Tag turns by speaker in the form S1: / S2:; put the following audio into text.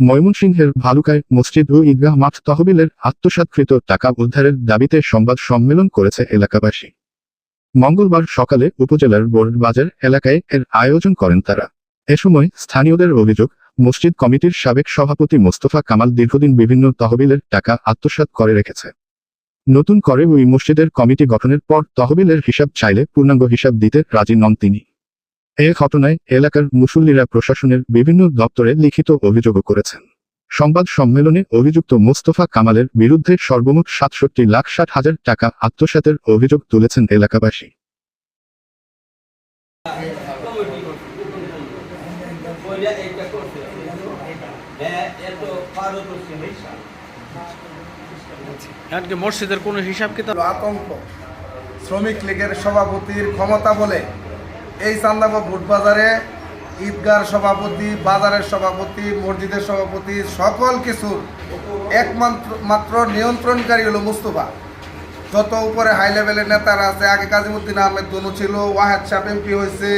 S1: ময়মনসিংহের ভালুকায় মসজিদ ও ঈদগাহ মাঠ তহবিলের আত্মসাৎকৃত টাকা উদ্ধারের দাবিতে সংবাদ সম্মেলন করেছে এলাকাবাসী। মঙ্গলবার সকালে উপজেলার বোর্ড বাজার এলাকায় এর আয়োজন করেন তারা। এ সময় স্থানীয়দের অভিযোগ, মসজিদ কমিটির সাবেক সভাপতি মোস্তফা কামাল দীর্ঘদিন বিভিন্ন তহবিলের টাকা আত্মসাৎ করে রেখেছে। নতুন করে ওই মসজিদের কমিটি গঠনের পর তহবিলের হিসাব চাইলে পূর্ণাঙ্গ হিসাব দিতে রাজি নন তিনি। এ ঘটনায় এলাকার মুসল্লিরা প্রশাসনের বিভিন্ন দপ্তরে লিখিত অভিযোগও করেছেন। সংবাদ সম্মেলনে অভিযুক্ত মোস্তফা কামালের বিরুদ্ধে সর্বমোট সাতষট্টি লাখ ষাট হাজার টাকা আত্মসাতের অভিযোগ তুলেছেন এলাকাবাসী।
S2: হ্যাঁ
S3: মসজিদের কোনো হিসাব কিতাব?
S4: আতঙ্ক। শ্রমিক লীগের সভাপতির ক্ষমতা বলে এই চান্দাবা ভোট বাজারে ঈদগার সভাপতি, বাজারের সভাপতি, মসজিদের সভাপতি, সকল কিছুর একমাত্র, মাত্র নিয়ন্ত্রণকারী হলো মুস্তফা। যত উপরে হাই লেভেলের নেতারা আছে, আগে কাজিমুদ্দিন আহমেদ দনু ছিল, ওয়াহেদ সাহেব এমপি হয়েছে